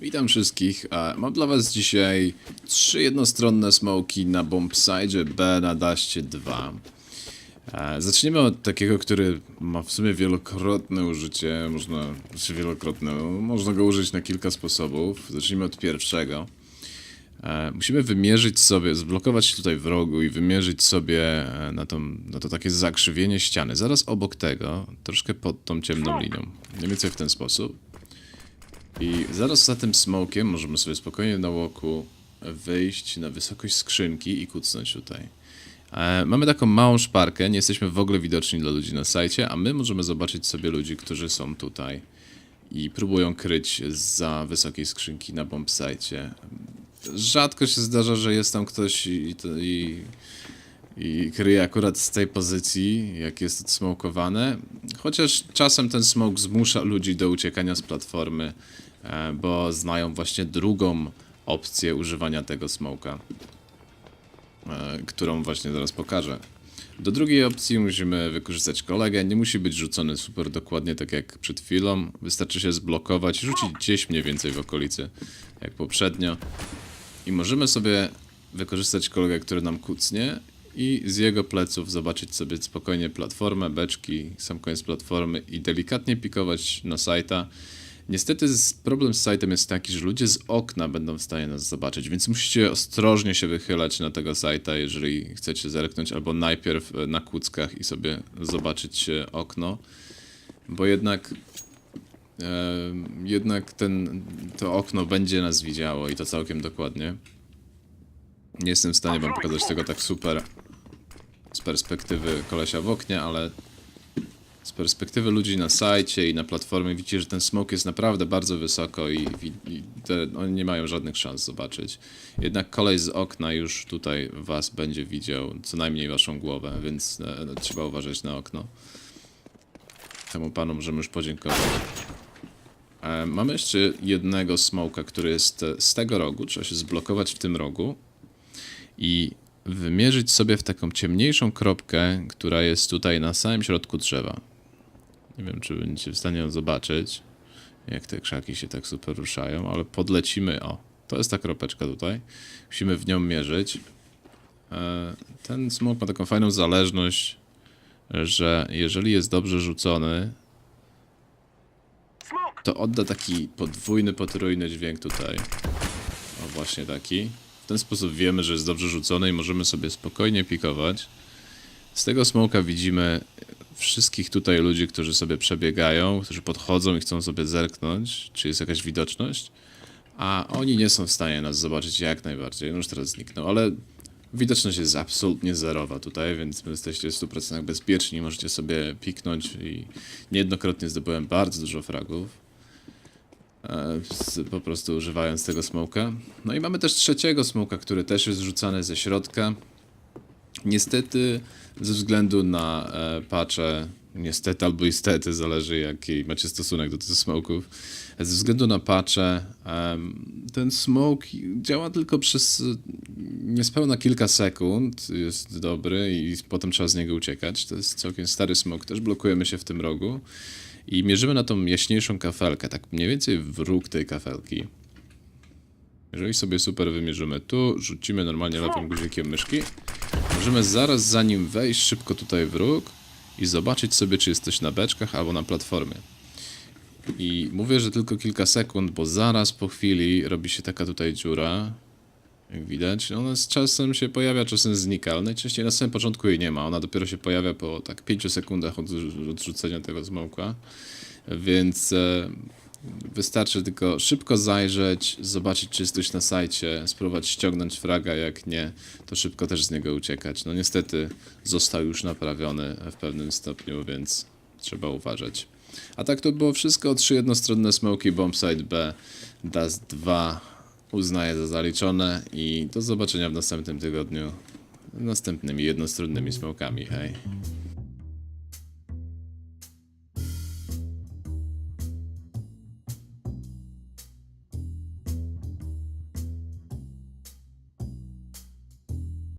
Witam wszystkich. Mam dla was dzisiaj trzy jednostronne smoki na bombsite B na daście 2. E, Zaczniemy od takiego, który ma w sumie wielokrotne użycie, można, czy wielokrotne, można go użyć na kilka sposobów. Zacznijmy od pierwszego. E, Musimy wymierzyć sobie, zblokować się tutaj w rogu i wymierzyć sobie e, na, tą, na to takie zakrzywienie ściany. Zaraz obok tego, troszkę pod tą ciemną linią. Mniej więcej w ten sposób. I zaraz za tym smokiem możemy sobie spokojnie na łoku wyjść na wysokość skrzynki i kucnąć tutaj. E, mamy taką małą szparkę, nie jesteśmy w ogóle widoczni dla ludzi na sajcie, a my możemy zobaczyć sobie ludzi, którzy są tutaj i próbują kryć za wysokiej skrzynki na bombsite. Rzadko się zdarza, że jest tam ktoś i, i, i kryje akurat z tej pozycji, jak jest odsmokowane. Chociaż czasem ten smoke zmusza ludzi do uciekania z platformy, e, bo znają właśnie drugą opcję używania tego smoka, e, którą właśnie zaraz pokażę. Do drugiej opcji musimy wykorzystać kolegę. Nie musi być rzucony super dokładnie tak jak przed chwilą. Wystarczy się zblokować i rzucić gdzieś mniej więcej w okolicy, jak poprzednio. I możemy sobie wykorzystać kolegę, który nam kucnie i z jego pleców zobaczyć sobie spokojnie platformę, beczki, sam koniec platformy i delikatnie pikować na sajta. Niestety problem z sajtem jest taki, że ludzie z okna będą w stanie nas zobaczyć, więc musicie ostrożnie się wychylać na tego sajta, jeżeli chcecie zerknąć, albo najpierw e, na kuckach i sobie zobaczyć e, okno, bo jednak e, jednak ten, to okno będzie nas widziało i to całkiem dokładnie. Nie jestem w stanie wam pokazać tego tak super z perspektywy kolesia w oknie, ale z perspektywy ludzi na sajcie i na platformie widzicie, że ten smoke jest naprawdę bardzo wysoko i, i, te, oni nie mają żadnych szans zobaczyć. Jednak koleś z okna już tutaj was będzie widział, co najmniej waszą głowę, więc e, no, trzeba uważać na okno. Temu panu możemy już podziękować. E, Mamy jeszcze jednego smoka, który jest e, z tego rogu. Trzeba się zblokować w tym rogu i wymierzyć sobie w taką ciemniejszą kropkę, która jest tutaj na samym środku drzewa. Nie wiem, czy będziecie w stanie ją zobaczyć, jak te krzaki się tak super ruszają, ale podlecimy. O, to jest ta kropeczka tutaj. Musimy w nią mierzyć. E, Ten smok ma taką fajną zależność, że jeżeli jest dobrze rzucony, to odda taki podwójny, potrójny dźwięk tutaj. O, właśnie taki. Ten sposób wiemy, że jest dobrze rzucony i możemy sobie spokojnie pikować. Z tego smoka widzimy wszystkich tutaj ludzi, którzy sobie przebiegają, którzy podchodzą i chcą sobie zerknąć, czy jest jakaś widoczność. A oni nie są w stanie nas zobaczyć jak najbardziej. No już teraz zniknął, ale widoczność jest absolutnie zerowa tutaj, więc jesteście w 100% bezpieczni. Możecie sobie piknąć i niejednokrotnie zdobyłem bardzo dużo fragów. E, po prostu używając tego smoka. No i mamy też trzeciego smoka, który też jest rzucany ze środka. Niestety, ze względu na e, patche, niestety albo istety, zależy jaki macie stosunek do tych smoków, ze względu na patche, ten smoke działa tylko przez e, niespełna kilka sekund, jest dobry i potem trzeba z niego uciekać. To jest całkiem stary smoke, też blokujemy się w tym rogu i mierzymy na tą jaśniejszą kafelkę, tak mniej więcej w róg tej kafelki. Jeżeli sobie super wymierzymy tu, rzucimy normalnie lewym guzikiem myszki, możemy zaraz za nim wejść szybko tutaj w róg i zobaczyć sobie, czy jesteś na beczkach albo na platformie. I mówię, że tylko kilka sekund, bo zaraz po chwili robi się taka tutaj dziura. Jak widać, ona z czasem się pojawia, czasem znika, ale najczęściej na samym początku jej nie ma. Ona dopiero się pojawia po tak 5 sekundach od odrzucenia tego smoka. Więc e, wystarczy tylko szybko zajrzeć, zobaczyć, czy jesteś na sajcie, spróbować ściągnąć fraga, jak nie, to szybko też z niego uciekać. No niestety został już naprawiony w pewnym stopniu, więc trzeba uważać. A tak to było wszystko. Trzy jednostronne smoki Bombsite B Dust 2 uznaję za zaliczone i do zobaczenia w następnym tygodniu następnymi jednostronnymi smokami. Hej.